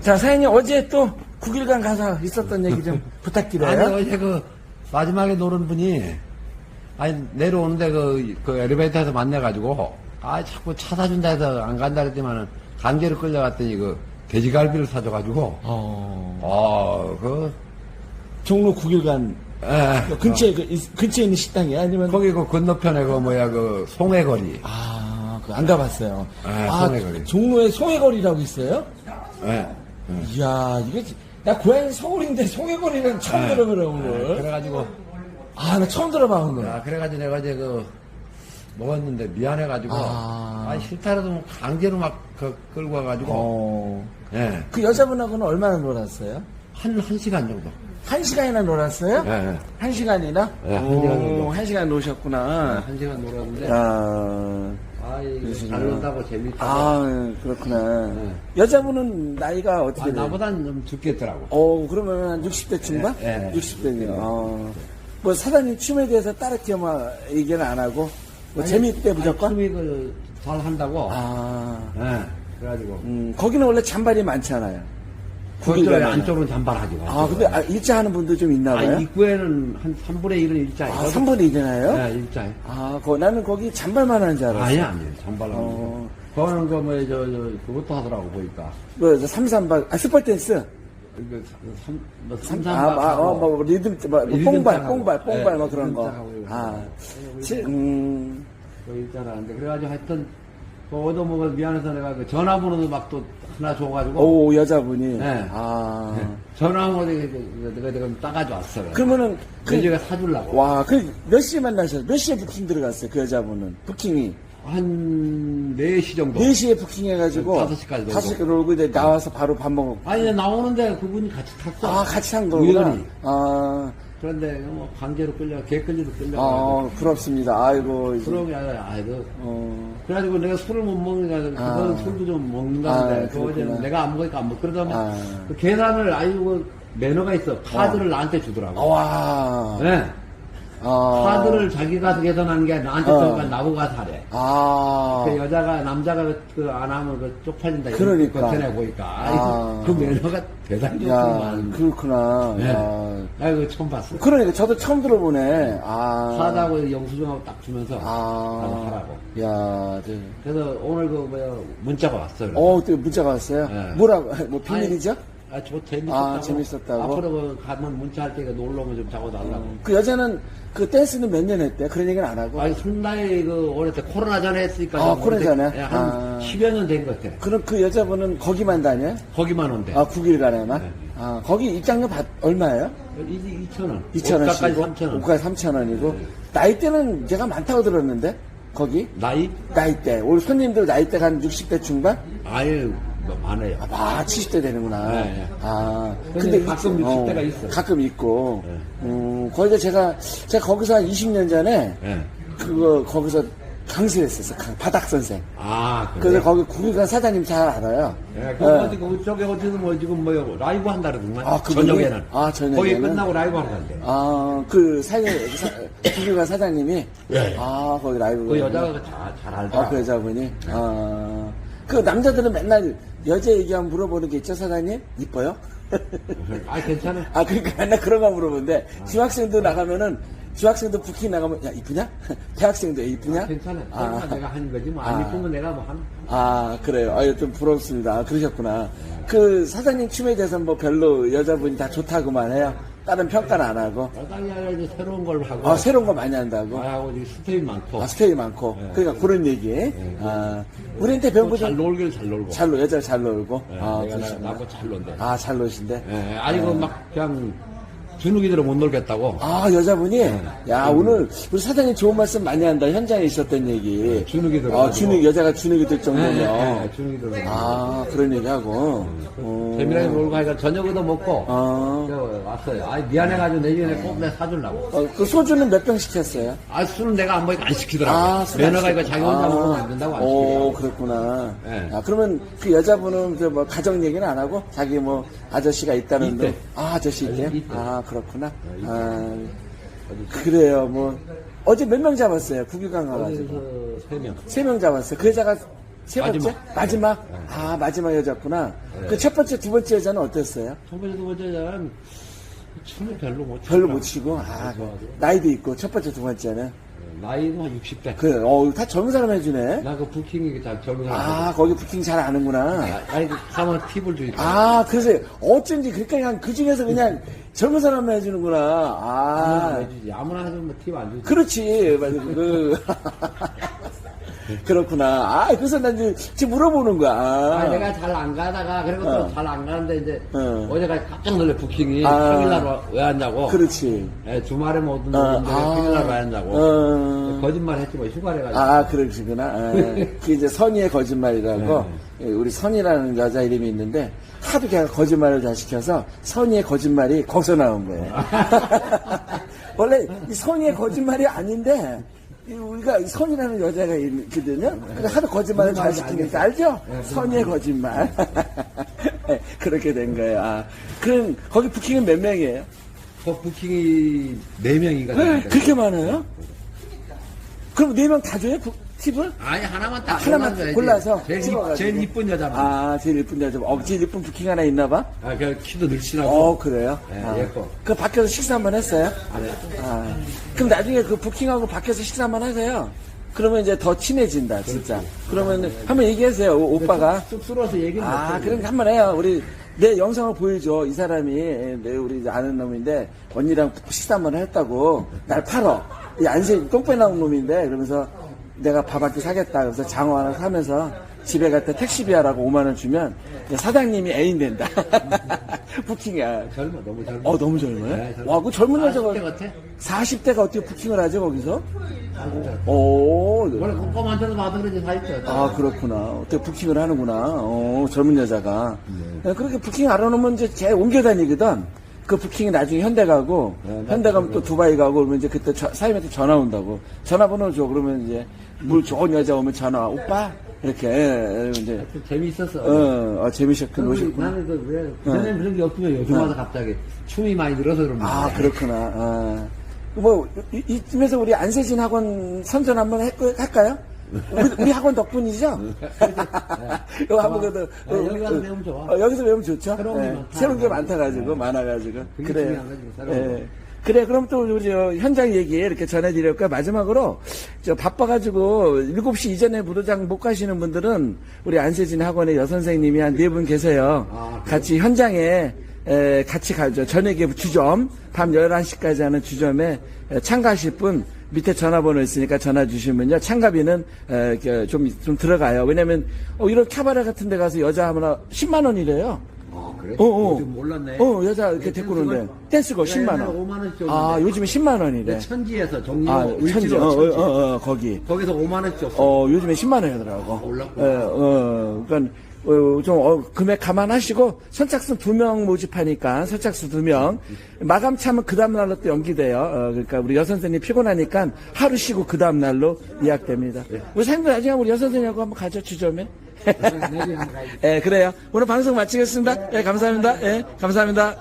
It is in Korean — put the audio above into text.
자, 사장님 어제 또 9일간 가서 있었던 얘기 좀 아니 부탁드려요. 어제 그 마지막에 노는 분이 아니 내려오는데 그, 그 엘리베이터에서 만나가지고 아 자꾸 차 사준다 해서 안 간다 그랬지만은 강제로 끌려갔더니 그 돼지갈비를 사줘가지고. 어, 어그 종로 9일간 예, 근처에 그 이- 근처에 있는 식당이 아니면 거기 그 건너편에 그 뭐야 그 송해거리. 아, 그 안 가봤어요. 네, 아, 송해거리. 종로에 송해거리라고 있어요? 예. 이야, 이게 나 고향이 서울인데 송해거리는 처음 네. 들어보네 예, 오늘. 그래가지고 아, 나 처음 들어봐 오늘. 아, 그래가지고 내가 이제 그, 먹었는데 미안해가지고, 아. 아, 싫다라도 뭐 강제로 막 그, 끌고 와가지고, 어. 예. 그 여자분하고는 얼마나 놀았어요? 한, 한 시간 정도. 한 시간이나 놀았어요? 예, 예. 한 시간이나? 네, 한 시간 정도. 오, 한 시간 노셨구나. 한 시간 놀았는데, 야, 아, 이거 그러시구나. 잘 논다고 재밌다고. 아, 그렇구나. 네. 여자분은 나이가 아, 어떻게 돼요? 나보단 좀 죽겠더라고. 어, 그러면 한 60대 중반? 예, 예. 60대네요. 어. 뭐 사장님 춤에 대해서 따르게 뭐 얘기는 안 하고 뭐 재미있대 무조건? 아니, 춤이 그, 잘 한다고. 아, 예. 그래가지고. 음, 거기는 원래 잔발이 많잖아요. 거기 가면은. 안쪽으로는 잔발하지. 아, 근데 아, 일자 하는 분도 좀 있나 봐요? 아, 입구에는 한 3분의 1은 일자예요. 아, 3분이 되나요? 네, 일자예요. 아, 거, 나는 거기 잔발만 하는 줄 알았어. 아니, 아니에요. 잔발하는 어. 거. 그거는 그, 뭐, 저, 저, 그것도 하더라고, 보니까. 뭐, 저 삼삼박, 아, 슈퍼댄스. 그, 삼, 뭐, 아, 삼삼박. 아, 어, 뭐, 리듬, 뭐, 리듬 뽕발. 뽕발, 뽕발, 네, 뭐 그런 거. 아, 치, 음, 그 있잖아는데 그래가지고 하여튼, 그 얻어먹어 미안해서 내가 그 전화번호도 막 또 하나 줘가지고. 오, 여자분이. 네. 아. 전화번호 내가, 내가, 내가 따가져왔어. 그러면은, 그, 그, 제가 사주려고. 와, 그, 몇 시에 만나셨어요? 몇 시에 부킹 들어갔어요? 그 여자분은. 부킹이. 한 4시 정도. 4시에 부킹해가지고. 다섯 시까지 놀고. 5시까지 놀고, 이제 나와서 바로 밥 먹고. 아니, 나오는데 그분이 같이 탔어. 아, 같이 한 거구나. 우연히. 아, 그런데 뭐 강제로 끌려, 개끌리도 끌려. 아, 부럽습니다. 아이고. 이제. 그러게, 아이고. 어, 그래가지고 내가 술을 못 먹으니까 아. 그거는 술도 좀 먹는다는데 아, 그거 이제 그렇구나. 내가 안 먹으니까 안 먹. 그러다 보면 아. 그 계산을 아이고 매너가 있어. 카드를 나한테 주더라고. 와. 네. 아. 카드를 자기가 계산하는 게 나한테 어. 주니까 나보고 하래. 아. 그 여자가 남자가 그 안 하면 그 쪽팔린다. 그러니까. 겉에 보니까 아. 그 매너가 대단히 야, 좋구만. 그렇구나. 네. 야. 아이고 처음 봤어. 그러니까 저도 처음 들어보네. 아. 카드하고 영수증하고 딱 주면서 아. 하라고. 야, 저. 그래서 오늘 그 뭐야 문자가 왔어요. 어, 또 문자가 왔어요? 네. 뭐라고? 뭐 비밀이죠? 아, 저 재밌었다고. 아, 재밌었다고? 앞으로 그 가면 문자 할 때가 놀러 오면 좀 적어달라고. 그 여자는 그 댄스는 몇 년 했대? 그런 얘기는 안 하고. 아니, 상당히 그, 올해 때 코로나 전에 했으니까. 아, 좀 코로나 전에? 예, 한 아. 10여 년 된 것 같아. 그럼 그 여자분은 거기만 다녀요? 거기만 온대. 아, 9일간에만? 네. 아, 거기 입장료 받, 얼마예요? 이제 2,000원. 2,000원씩이고? 3,000원. 옷까지 3,000원이고. 나이대는 제가 많다고 들었는데? 거기? 나이? 나이대. 우리 손님들 나이대가 한 60대 중반? 아예 뭐 많아요. 아, 70대 되는구나. 네, 네. 아, 근데 가끔 60대가 있어요. 가끔 있고. 네. 음, 거기가 제가, 제가 거기서 한 20년 전에, 예. 그거, 거기서 강수했었어. 강- 바닥 선생. 아, 그래. 그래서 거기 국일관 사장님 잘 알아요. 예, 그 예. 어디, 그 저기 어디서 뭐 지금 뭐 라이브 한다 그러더만. 아, 그분이? 저녁에는. 아, 저녁에는? 거기 끝나고 라이브 하는데. 아, 그 사장, 사- 국일관 사장님이, 예. 아, 거기 라이브. 그 여자가 잘, 잘 알더라. 아, 그 여자분이? 아, 그 남자들은 맨날 여자 얘기하면 물어보는 게 있죠, 사장님? 이뻐요? 아, 괜찮아. 아, 그러니까 맨날 그런 거 물어보는데, 중학생도 나가면은, 중학생도 부킹 나가면, 야, 이쁘냐? 대학생도 이쁘냐? 아, 괜찮아. 아, 내가 하는 거지. 뭐, 안 아. 이쁘면 내가 뭐 하는. 아, 그래요. 아유, 좀 부럽습니다. 아, 그러셨구나. 그 사장님 춤에 대해서 뭐 별로 여자분이 다 좋다고만 해요. 다른 평가는 안 하고. 이제 새로운 걸 하고. 아, 새로운 거 많이 한다고. 이제 스텝이 많고. 아, 스테이 많고. 네. 그러니까 그런 얘기. 아, 우리한테 배운 또잘 거좀 놀길 잘 놀고. 잘, 놀- 여자를 잘 놀고. 예, 아, 내가 나. 나고 잘 논대. 아, 잘 노신데. 예, 아니고 막 그냥 주눅이들은 못 놀겠다고. 아, 여자분이? 야, 오늘 우리 사장님 좋은 말씀 많이 한다. 현장에 있었던 얘기. 주눅이 들어. 아, 주눅, 여자가 주눅이 들 정도면. 예, 예, 예, 주눅이들은. 아, 그런 얘기 하고. 어. 재미나게 놀고 하니까 저녁에도 먹고. 아, 저 왔어요. 아 미안해가지고 내년에 꼭 내가 사주려고. 어, 그 소주는 몇 병 시켰어요? 아 술은 내가 안 먹으니까 안 시키더라고. 아, 술안 매너가. 이거 자기 혼자 아. 먹으면 안 된다고 안 오, 시키더라고. 그렇구나. 네. 아, 그러면 그 여자분은 그뭐 가정 얘기는 안 하고 자기 뭐 아저씨가 있다는데. 있대. 아, 아저씨 있대요? 있대. 아, 그렇구나. 있대. 아, 그래요. 뭐 어제 몇 명 잡았어요? 국유강 가가지고. 어디서 세 명. 세 명 잡았어요. 그 여자가 세 번째? 마지막. 마지막? 아, 마지막 여자구나. 그첫 번째, 두 번째 여자는 어땠어요? 첫 번째, 두 번째 여자는 춤을 별로 못 별로. 못 치고, 아, 좋아하죠. 나이도 있고, 첫 번째, 두 번째는. 나이는 한 60대. 그, 어, 다 젊은 사람 해주네. 나 그 부킹이 잘 젊은 사람. 아, 거기 부킹 잘 아는구나. 아니, 그 가면 팁을 주니까. 아, 그래서 어쩐지 그러니까 그냥 그 중에서 그냥 젊은 사람만 해주는구나. 아, 안 주지. 아무나 해주면 팁 안 주지. 그렇지. 맞아. 그. 그렇구나. 아, 그래서 난 이제 지금 물어보는 거야. 아, 아, 내가 잘 안 가다가, 그리고 어. 또잘 안 가는데, 이제, 어. 어제가 깜짝 놀래, 부킹이. 아. 평일날 왜 왔냐고. 그렇지. 예, 주말에 못 오는 어, 데 아. 평일날 왜 왔냐고. 어. 거짓말 했지, 뭐, 휴가를 해가지고. 아, 그러시구나. 아, 그게 이제 선의의 거짓말이라고, 예, 우리 선이라는 여자 이름이 있는데, 하도 걔가 거짓말을 다 시켜서, 선의의 거짓말이 거기서 나온 거예요. 원래 이 선의의 거짓말이 아닌데, 이 우리가 이 선이라는 여자가 있거든요. 근데 하도 거짓말을 잘 시키니까 알죠? 선의의 거짓말. 예, 그렇게 된 거예요. 아, 그럼 거기 부킹은 몇 명이에요? 그 부킹이 4명인가 네, 그렇게 많아요? 그럼 네 명 다 줘요? 부- 팁을? 아니, 하나만 딱 아, 하나만 골라줘야지. 골라서 제일, 이, 찍어가지고. 제일 이쁜 여자만. 아, 제일 예쁜 여자. 어, 제일 예쁜 부킹 하나 있나 봐? 아, 그 키도 늘씬하고. 어, 그래요? 네, 아. 예뻐. 그 밖에서 식사 한번 했어요? 네. 아. 그럼 나중에 그 부킹하고 밖에서 식사 한번 하세요. 그러면 이제 더 친해진다, 진짜. 그러면 한번 얘기하세요, 오- 오빠가. 쑥스러워서 얘기를 아, 못해. 그럼 한번 해요. 우리 내 영상을 보여줘. 이 사람이 내 우리 아는 놈인데 언니랑 식사 한번 했다고 날 팔어. 이 안세 똥배 나온 놈인데 그러면서 내가 밥 한 끼 사겠다. 그래서 장어 하나 사면서 집에 갈 때 택시비하라고 5만 원 주면 사장님이 애인 된다. 부킹이야. 젊어, 너무 젊어. 어 너무 젊어요? 네, 젊어. 와, 그 젊은 여자가 40대 같아? 40대가 어떻게 부킹을 하죠 거기서? 오, 원래 꼼꼼한 데로 봐도 그러지, 살짝. 아, 그렇구나. 어떻게 부킹을 하는구나. 어, 젊은 여자가. 네, 그렇게 부킹 알아놓으면 이제 걔 옮겨 다니거든. 그 부킹이 나중에 현대 가고, 네, 현대 가면 또 두바이 가고, 그러면 이제 그때 저- 사장님한테 전화 온다고. 전화번호 줘. 그러면 이제, 물 좋은 여자 오면 전화, 오빠? 이렇게, 예, 예, 이제, 좀 재미있었어. 어, 어, 재미셨군, 그리고 오셨구나. 나는 그 왜, 전에는 그런 게 없으면 요즘 와서 갑자기 춤이 많이 늘어서 그런 거야. 아, 그렇구나. 아. 뭐, 이, 이쯤에서 우리 안세진 학원 선전 한번 할, 할까요? 우리, 우리 학원 덕분이죠? 이거 한번 그래도. 네, 여기 와서 배우면 좋아. 어, 여기서 배우면 좋죠? 새로운 게 예, 많다. 새로운 게 많다가지고, 많아가지고. 그게 그래요. 중요한 거지, 새로운 거. 예. 그래, 그럼 또 우리 저 현장 얘기 이렇게 전해드렸고요. 마지막으로, 저 바빠가지고 7시 이전에 부도장 못 가시는 분들은 우리 안세진 학원의 여선생님이 한 네 분 계세요. 아? 같이 현장에 에, 같이 가죠. 저녁에 주점, 밤 11시까지 하는 주점에 에, 참가하실 분 밑에 전화번호 있으니까 전화 주시면요. 참가비는 에, 그, 좀, 좀 들어가요. 왜냐면 어, 이런 카바레 같은 데 가서 여자 하나 10만 원이래요. 아, 그래? 어, 어. 요즘 몰랐네. 어, 여자 이렇게 네, 데리고 오는데. 야, 10만 옛날에 원. 5만 원씩 줬는데. 아, 요즘에 10만 원이래. 천지에서 정리로 아, 천지. 어, 어. 어, 어, 거기. 거기서 5만 원씩 줬어. 어, 요즘에 10만 원이더라고. 올랐구나. 예, 어, 그러니까 어, 좀 어, 금액 감안하시고 선착순 두 명 모집하니까 선착순 두 명 마감 참은 그 다음 날로 또 연기돼요. 어, 그러니까 우리 여 선생님 피곤하니까 하루 쉬고 그 다음 날로 예약됩니다. 우리 사장님들 나중에 우리 여 선생님하고 한번 가죠 주점에. 예, 그래요. 오늘 방송 마치겠습니다. 예, 감사합니다. 예, 감사합니다.